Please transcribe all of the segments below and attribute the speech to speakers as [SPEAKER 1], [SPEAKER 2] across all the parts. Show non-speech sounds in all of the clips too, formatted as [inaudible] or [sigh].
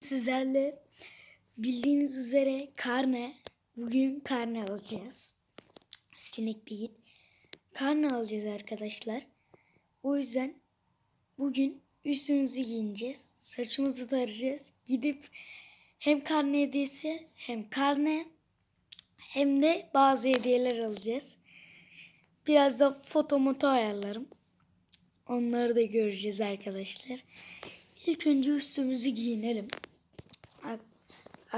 [SPEAKER 1] Sizlerle bildiğiniz üzere karne, bugün karne alacağız. Sinek değil. Karne alacağız arkadaşlar. O yüzden bugün üstümüzü giyineceğiz. Saçımızı tarayacağız. Gidip hem karne hediyesi hem karne hem de bazı hediyeler alacağız. Biraz da foto moto ayarlarım. Onları da göreceğiz arkadaşlar. İlk önce üstümüzü giyinelim. Ar-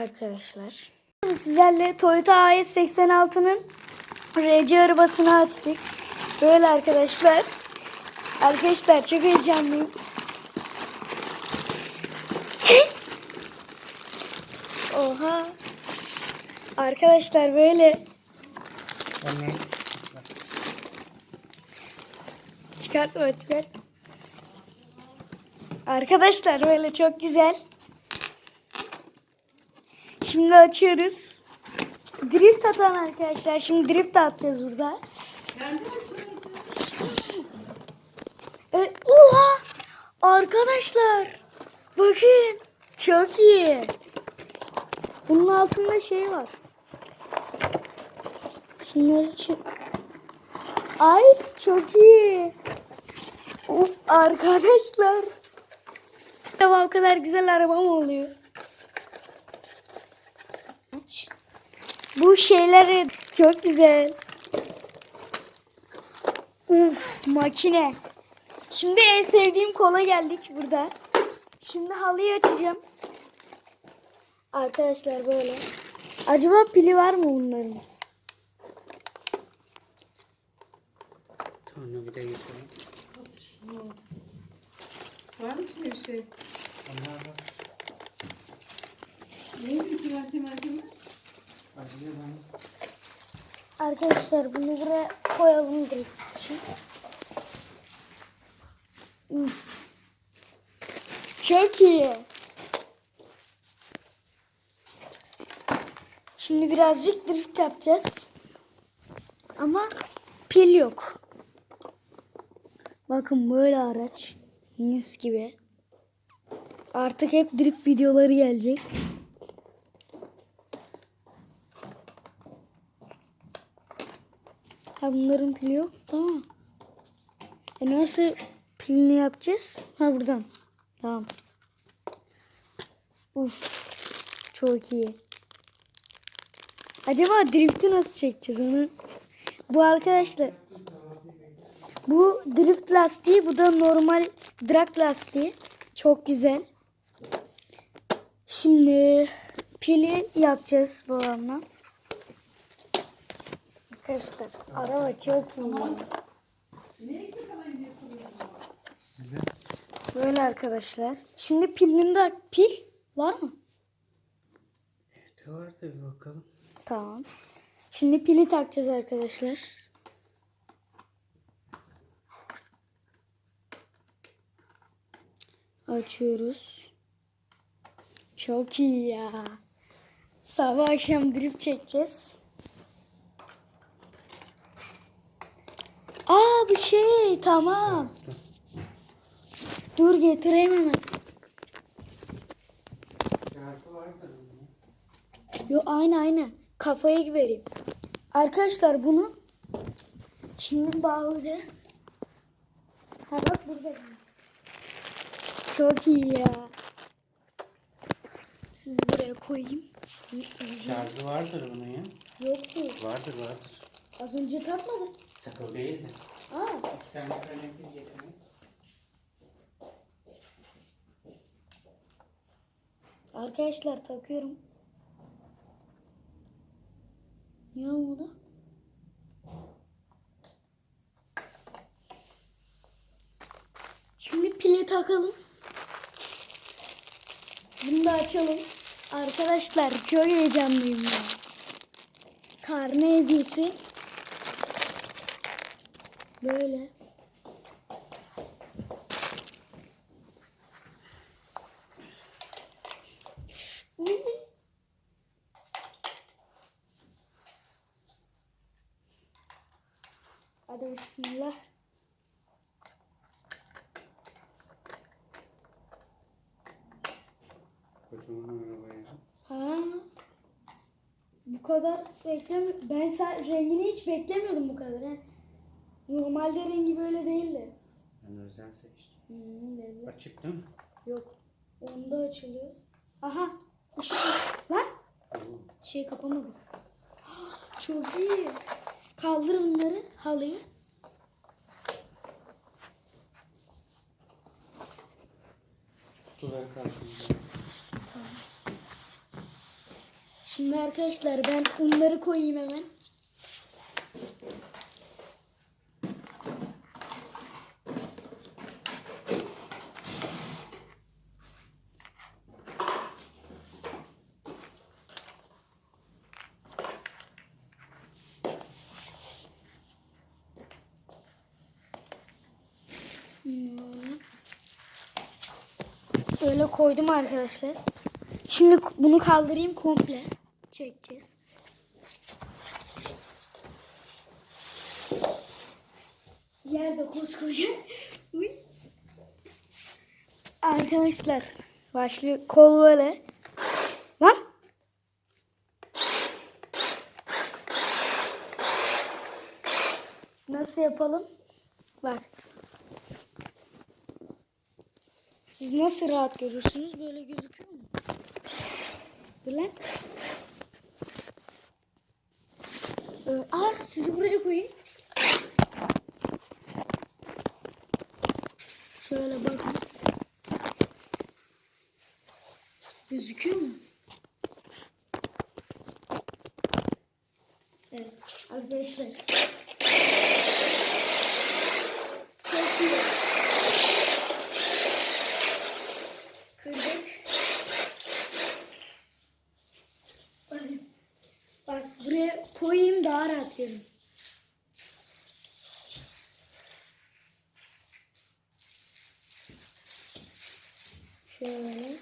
[SPEAKER 1] Arkadaşlar. Sizlerle Toyota AS86'nın RC arabasını açtık. Böyle arkadaşlar. Arkadaşlar çok heyecanlıyım. [laughs] Oha. Arkadaşlar böyle çıkartma çıkart. Arkadaşlar böyle çok güzel. Şimdi açıyoruz. Drift atan arkadaşlar. Şimdi drift atacağız burada. Evet. Oha! Arkadaşlar. Bakın. Çok iyi. Bunun altında şey var. Şunları çek. Ay çok iyi. Of arkadaşlar. Acaba o kadar güzel araba mı oluyor? Bu şeyleri çok güzel. Uf makine. Şimdi en sevdiğim kola geldik burada. Şimdi halıyı açacağım. Arkadaşlar böyle. Acaba pili var mı bunların?
[SPEAKER 2] Tornavida geçelim.
[SPEAKER 3] Var mı içinde bir şey?
[SPEAKER 2] Onlar var.
[SPEAKER 3] Neydi ki merkeme merkeme?
[SPEAKER 1] Arkadaşlar bunu buraya koyalım direkt için. Uf. Çok iyi. Şimdi birazcık drift yapacağız. Ama pil yok. Bakın böyle araç. Mis gibi. Artık hep drift videoları gelecek. Ha bunların pili yok. Tamam. E nasıl pilini yapacağız? Ha buradan. Tamam. Uf. Çok iyi. Acaba drift'i nasıl çekeceğiz onu? Bu arkadaşlar. Bu drift lastiği, bu da normal drag lastiği. Çok güzel. Şimdi pili yapacağız babamla. Arkadaşlar araba çok iyi.
[SPEAKER 2] Size
[SPEAKER 1] Böyle arkadaşlar. Şimdi pilini de pil var mı?
[SPEAKER 2] evet var da bir bakalım.
[SPEAKER 1] Tamam. Şimdi pili takacağız arkadaşlar. Açıyoruz. Çok iyi ya. Sabah akşam drip çekeceğiz. Aa bu şey tamam. Dur getireyim hemen. Yo aynı aynı. Kafayı vereyim. Arkadaşlar bunu şimdi bağlayacağız. Ha bak burada. Çok iyi ya. Siz buraya koyayım. Siz.
[SPEAKER 2] Şarkı vardır bunun ya.
[SPEAKER 1] Yok ki.
[SPEAKER 2] Vardır vardır.
[SPEAKER 1] Az önce takmadık.
[SPEAKER 2] Takıl değil de.
[SPEAKER 1] Aa,
[SPEAKER 2] İki tane kalem pil getirin.
[SPEAKER 1] arkadaşlar takıyorum. Ne oldu? Şimdi pili takalım. Bunu da açalım. Arkadaşlar çok heyecanlıyım ya. Karne hediyesi. Böyle. Hadi bismillah.
[SPEAKER 2] Bunun arabaya.
[SPEAKER 1] Ha. Bu kadar beklemi ben rengini hiç beklemiyordum bu kadar. Ha. Normalde rengi böyle değildi.
[SPEAKER 2] Ben özel seçtim.
[SPEAKER 1] Hmm, belli.
[SPEAKER 2] Açık değil mi?
[SPEAKER 1] Yok. Onda açılıyor. Aha. Işık ışık. Lan. Şey kapamadım. [gasps] Çok iyi. Kaldır bunları halıyı.
[SPEAKER 2] Kutular kalkıyor.
[SPEAKER 1] Şimdi arkadaşlar ben unları koyayım hemen. Hmm. Öyle koydum arkadaşlar. Şimdi bunu kaldırayım komple. Çekeceğiz. Yerde koskoca. Arkadaşlar başlıyor. Kol böyle. Lan. Nasıl yapalım? Bak. Siz nasıl rahat görürsünüz? Böyle gözüküyor mu? Dur lan. Ee, aa sizi buraya koyayım. Şöyle bakın. Gözüküyor mu? Evet. Arkadaşlar. Çok iyi. Kırdık. Bakın. Bak buraya koyayım daha rahat görün. Şöyle.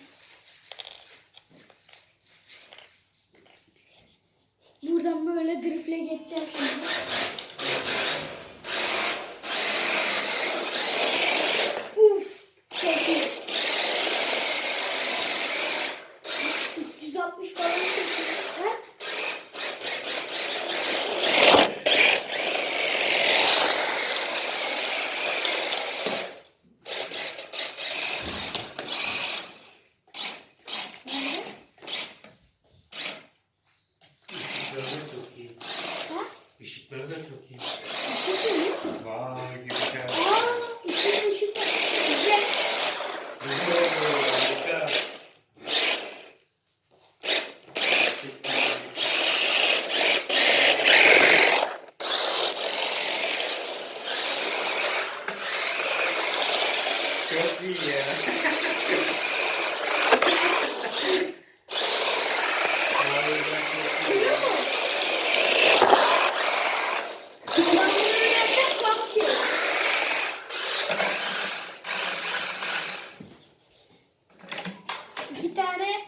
[SPEAKER 1] Buradan böyle drifle geçeceğim şimdi. Uf, çok iyi. 360 falan çekiyor. Ha? Nerede?
[SPEAKER 2] Işıkları da çok iyi.
[SPEAKER 1] Ha?
[SPEAKER 2] Işıkları da çok iyi.
[SPEAKER 1] Işık geliyor.
[SPEAKER 2] Vay güzel.
[SPEAKER 1] Aa, ışık var. İzle.
[SPEAKER 2] Harika. İyi. Çok iyi ya. [laughs] Harika, çok iyi.
[SPEAKER 1] Duyuyor mu? Ben bunu öğrensem PUBG. İki tane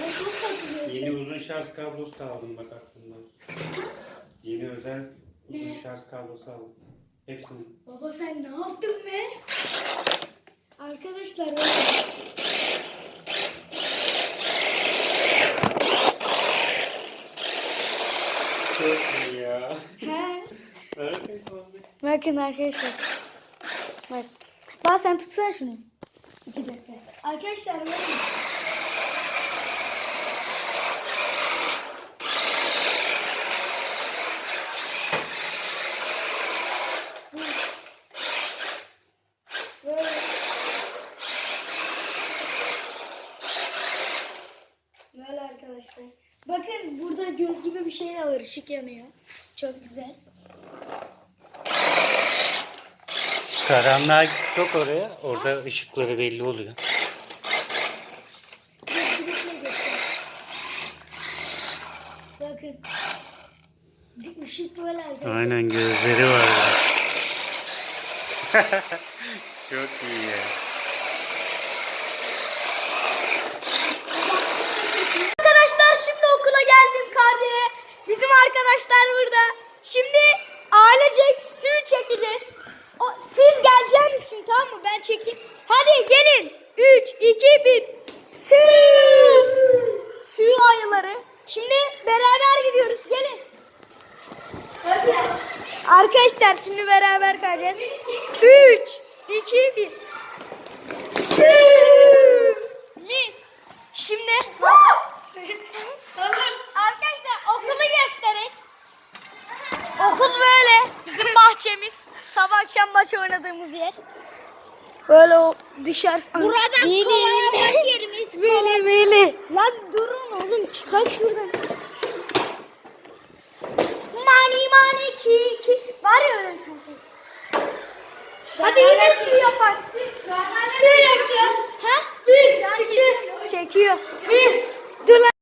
[SPEAKER 1] Ben çok katılıyorum.
[SPEAKER 2] Yeni uzun şarj kablosu da aldım bak aklımda. Yeni özel uzun
[SPEAKER 1] Ne?
[SPEAKER 2] şarj kablosu aldım. Hepsini.
[SPEAKER 1] Baba sen ne yaptın be? Arkadaşlar bakın.
[SPEAKER 2] Çok iyi ya.
[SPEAKER 1] He. [laughs] Bakın arkadaşlar. Bak. Bak sen tutsana şunu. İki dakika. Arkadaşlar bakın. Böyle. Böyle arkadaşlar. Bakın burada göz gibi bir şey de var. Işık yanıyor. Çok güzel.
[SPEAKER 2] Karanlığa sok oraya. Orada ışıkları belli oluyor.
[SPEAKER 1] Göster. Bakın. Işık böyle arkadaşlar.
[SPEAKER 2] Aynen gözleri var. [laughs] Çok iyi ya.
[SPEAKER 1] Arkadaşlar şimdi okula geldim karneye. Bizim arkadaşlar burada. Şimdi ailecek suyu çekeceğiz. O, siz geleceğiniz için tamam mı? Ben çekeyim. Hadi 3, 2, 1. Su. Suyu ayıları. Şimdi beraber gidiyoruz. Gelin.
[SPEAKER 3] Hadi.
[SPEAKER 1] Arkadaşlar şimdi beraber kayacağız. 3, 2, 1. Su. Mis. Şimdi Arkadaşlar okulu göstererek. Okul böyle. Bizim bahçemiz. Akşam maç oynadığımız yer. Böyle o dışarısı.
[SPEAKER 4] Burada
[SPEAKER 1] Böyle.
[SPEAKER 4] kovalamaz yerimiz.
[SPEAKER 1] Böyle böyle. Lan durun oğlum çıkar şuradan. Mani mani ki ki. Var ya öyle bir şey. Hadi yine su yaparsın. Su yapacağız. Ha? Bir, iki. Çekiyor. Bir. Dur lan.